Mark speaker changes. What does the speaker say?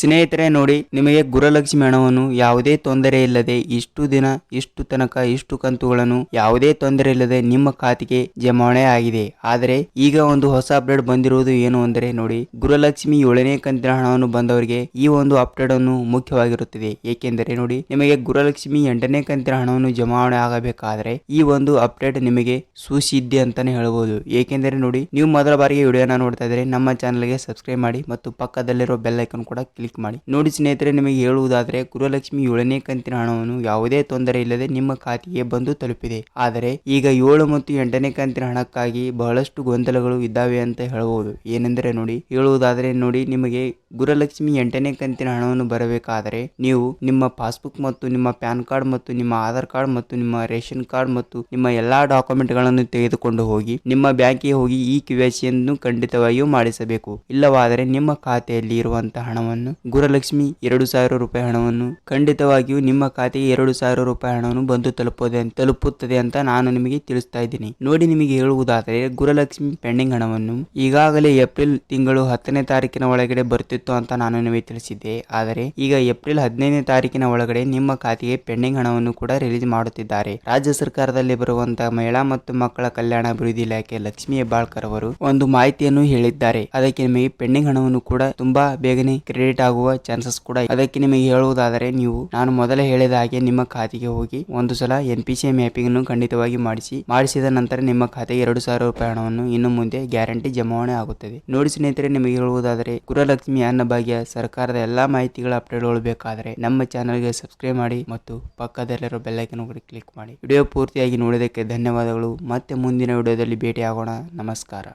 Speaker 1: ಸ್ನೇಹಿತರೆ ನೋಡಿ, ನಿಮಗೆ ಗುರುಲಕ್ಷ್ಮಿ ಹಣವನ್ನು ಯಾವುದೇ ತೊಂದರೆ ಇಲ್ಲದೆ ಇಷ್ಟು ದಿನ, ಇಷ್ಟು ತನಕ, ಇಷ್ಟು ಕಂತುಗಳನ್ನು ಯಾವುದೇ ತೊಂದರೆ ಇಲ್ಲದೆ ನಿಮ್ಮ ಖಾತೆಗೆ ಜಮಾವಣೆ ಆಗಿದೆ. ಆದರೆ, ಈಗ ಒಂದು ಹೊಸ ಅಪ್ಡೇಟ್ ಬಂದಿರುವುದು ಏನು ಅಂದರೆ ನೋಡಿ, ಗುರುಲಕ್ಷ್ಮಿ ಏಳನೇ ಕಂತಿನ ಹಣವನ್ನು ಬಂದವರಿಗೆ ಈ ಒಂದು ಅಪ್ಡೇಟ್ ಅನ್ನು ಮುಖ್ಯವಾಗಿರುತ್ತದೆ. ಏಕೆಂದರೆ ನೋಡಿ, ನಿಮಗೆ ಗುರುಲಕ್ಷ್ಮಿ ಎಂಟನೇ ಕಂತಿನ ಹಣವನ್ನು ಜಮಾವಣೆ ಆಗಬೇಕಾದ್ರೆ ಈ ಒಂದು ಅಪ್ಡೇಟ್ ನಿಮಗೆ ಸುಸಿದ್ಧಿ ಅಂತಾನೆ ಹೇಳಬಹುದು ಏಕೆಂದರೆ ನೋಡಿ, ನೀವು ಮೊದಲ ಬಾರಿಗೆ ವಿಡಿಯೋನ ನೋಡ್ತಾ ಇದ್ರೆ ನಮ್ಮ ಚಾನಲ್ಗೆ ಸಬ್ಸ್ಕ್ರೈಬ್ ಮಾಡಿ ಮತ್ತು ಪಕ್ಕದಲ್ಲಿರೋ ಬೆಲ್ ಐಕನ್ ಕೂಡ ಕ್ಲಿಕ್ ಮಾಡಿ. ನೋಡಿ ಸ್ನೇಹಿತರೆ, ನಿಮಗೆ ಹೇಳುವುದಾದರೆ ಗುರುಲಕ್ಷ್ಮಿ ಏಳನೇ ಕಂತಿನ ಹಣವನ್ನು ಯಾವುದೇ ತೊಂದರೆ ಇಲ್ಲದೆ ನಿಮ್ಮ ಖಾತೆಗೆ ಬಂದು ತಲುಪಿದೆ. ಆದರೆ, ಈಗ ಏಳು ಮತ್ತು ಎಂಟನೇ ಕಂತಿನ ಹಣಕ್ಕಾಗಿ ಬಹಳಷ್ಟು ಗೊಂದಲಗಳು ಇದ್ದಾವೆ ಅಂತ ಹೇಳಬಹುದು ಏನೆಂದರೆ ನೋಡಿ, ಹೇಳುವುದಾದರೆ ನೋಡಿ, ನಿಮಗೆ ಗುರುಲಕ್ಷ್ಮಿ ಎಂಟನೇ ಕಂತಿನ ಹಣವನ್ನು ಬರಬೇಕಾದರೆ, ನೀವು ನಿಮ್ಮ ಪಾಸ್ಬುಕ್ ಮತ್ತು ನಿಮ್ಮ ಪ್ಯಾನ್ ಕಾರ್ಡ್ ಮತ್ತು ನಿಮ್ಮ ಆಧಾರ್ ಕಾರ್ಡ್ ಮತ್ತು ನಿಮ್ಮ ರೇಷನ್ ಕಾರ್ಡ್ ಮತ್ತು ನಿಮ್ಮ ಎಲ್ಲಾ ಡಾಕ್ಯುಮೆಂಟ್ಗಳನ್ನು ತೆಗೆದುಕೊಂಡು ಹೋಗಿ, ನಿಮ್ಮ ಬ್ಯಾಂಕಿಗೆ ಹೋಗಿ ಈ ಕ್ಯೂ ಖಂಡಿತವಾಗಿಯೂ ಮಾಡಿಸಬೇಕು. ಇಲ್ಲವಾದರೆ ನಿಮ್ಮ ಖಾತೆಯಲ್ಲಿ ಇರುವಂತಹ ಹಣವನ್ನು ಗುರುಲಕ್ಷ್ಮಿ ಎರಡು ಸಾವಿರ ರೂಪಾಯಿ ಹಣವನ್ನು ಖಂಡಿತವಾಗಿಯೂ ನಿಮ್ಮ ಖಾತೆಗೆ ಎರಡು ಸಾವಿರ ರೂಪಾಯಿ ಹಣವನ್ನು ಬಂದು ತಲುಪೋದೆ ತಲುಪುತ್ತದೆ ಅಂತ ನಾನು ನಿಮಗೆ ತಿಳಿಸ್ತಾ ಇದ್ದೀನಿ. ನೋಡಿ ನಿಮಗೆ ಹೇಳುವುದಾದರೆ, ಗುರುಲಕ್ಷ್ಮಿ ಪೆಂಡಿಂಗ್ ಹಣವನ್ನು ಈಗಾಗಲೇ ಏಪ್ರಿಲ್ ತಿಂಗಳು ಹತ್ತನೇ ತಾರೀಕಿನ ಒಳಗಡೆ ಬರ್ತಿತ್ತು ಅಂತ ನಾನು ನಿಮಗೆ ತಿಳಿಸಿದ್ದೆ. ಆದರೆ, ಈಗ ಏಪ್ರಿಲ್ ಹದಿನೈದನೇ ತಾರೀಕಿನ ಒಳಗಡೆ ನಿಮ್ಮ ಖಾತೆಗೆ ಪೆಂಡಿಂಗ್ ಹಣವನ್ನು ಕೂಡ ರಿಲೀಸ್ ಮಾಡುತ್ತಿದ್ದಾರೆ. ರಾಜ್ಯ ಸರ್ಕಾರದಲ್ಲಿ ಬರುವಂತಹ ಮಹಿಳಾ ಮತ್ತು ಮಕ್ಕಳ ಕಲ್ಯಾಣ ಅಭಿವೃದ್ಧಿ ಇಲಾಖೆ ಲಕ್ಷ್ಮಿ ಹೆಬ್ಬಾಳ್ಕರ್ ಅವರು ಒಂದು ಮಾಹಿತಿಯನ್ನು ಹೇಳಿದ್ದಾರೆ. ಅದಕ್ಕೆ ನಿಮಗೆ ಪೆಂಡಿಂಗ್ ಹಣವನ್ನು ಕೂಡ ತುಂಬಾ ಬೇಗನೆ ಕ್ರೆಡಿಟ್ ಆಗುವ ಚಾನ್ಸಸ್ ಕೂಡ. ಅದಕ್ಕೆ ನಿಮಗೆ ಹೇಳುವುದಾದರೆ, ನೀವು, ನಾನು ಮೊದಲೇ ಹೇಳಿದ ಹಾಗೆ ನಿಮ್ಮ ಖಾತೆಗೆ ಹೋಗಿ ಒಂದು ಸಲ ಎನ್ ಪಿ ಸಿ ಮ್ಯಾಪಿಂಗ್ ಅನ್ನು ಖಂಡಿತವಾಗಿ ಮಾಡಿಸಿ. ಮಾಡಿಸಿದ ನಂತರ ನಿಮ್ಮ ಖಾತೆಗೆ ಎರಡು ಸಾವಿರ ರೂಪಾಯಿ ಹಣವನ್ನು ಇನ್ನು ಮುಂದೆ ಗ್ಯಾರಂಟಿ ಜಮಾವಣೆ ಆಗುತ್ತದೆ. ನೋಡಿ ಸ್ನೇಹಿತರೆ, ನಿಮಗೆ ಹೇಳುವುದಾದರೆ ಗುರುಲಕ್ಷ್ಮಿ ಅನ್ನಭಾಗ್ಯ ಸರ್ಕಾರದ ಎಲ್ಲಾ ಮಾಹಿತಿಗಳ ಅಪ್ಡೇಟ್ ಬೇಕಾದರೆ ನಮ್ಮ ಚಾನಲ್ಗೆ ಸಬ್ಸ್ಕ್ರೈಬ್ ಮಾಡಿ ಮತ್ತು ಪಕ್ಕದಲ್ಲಿರೋ ಬೆಲ್ಲೈಕನ್ ಕೂಡ ಕ್ಲಿಕ್ ಮಾಡಿ. ವಿಡಿಯೋ ಪೂರ್ತಿಯಾಗಿ ನೋಡಿದಕ್ಕೆ ಧನ್ಯವಾದಗಳು. ಮತ್ತೆ ಮುಂದಿನ ವಿಡಿಯೋದಲ್ಲಿ ಭೇಟಿ ಆಗೋಣ ನಮಸ್ಕಾರ.